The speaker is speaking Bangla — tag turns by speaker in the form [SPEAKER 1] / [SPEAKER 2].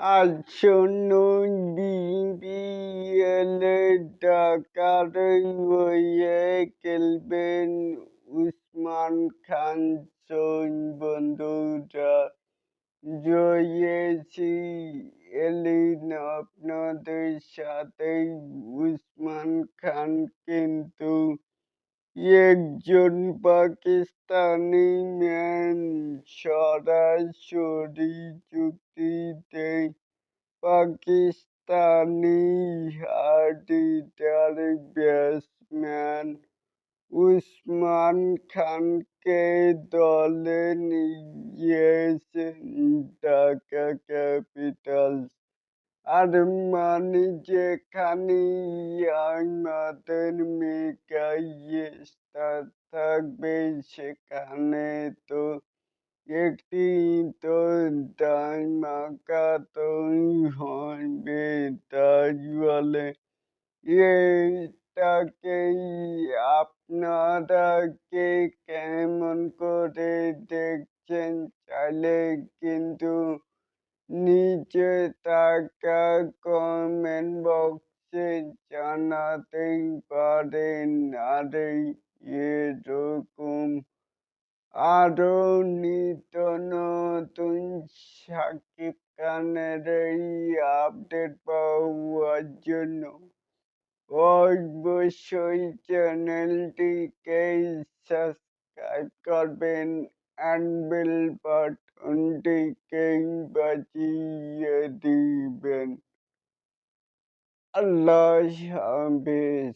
[SPEAKER 1] আসন্ন বিপিএলের ঢাকার হয়ে খেলবেন উসমান খান। সোন বন্ধুরা রয়েছি এলিন আপনাদের সাথে। উসমান খান কিন্তু একজন পাকিস্তানি ম্যান সরাসরি চুক্তিতে পাকিস্তানি হার্ডিটার ব্যাটসম্যান উসমান খানকে দলে নিয়েছে আর মানে যেখানে আমাদের মেগা স্টার থাকবে সেখানে তো একটি তো ধামাকা তো হবে তাই বলে এটাকেই আপনারা কে কেমন করে দেখছেন চাইলে কিন্তু নিচে থাকা কমেন্ট বক্সে জানাতেই পারেন। আর এরকম আরও নিত্য নতুন সাকিব খানের এই আপডেট পাওয়ার জন্য অবশ্যই চ্যানেলটিকে and will but undertaking bachi yadi ben Allah shabbat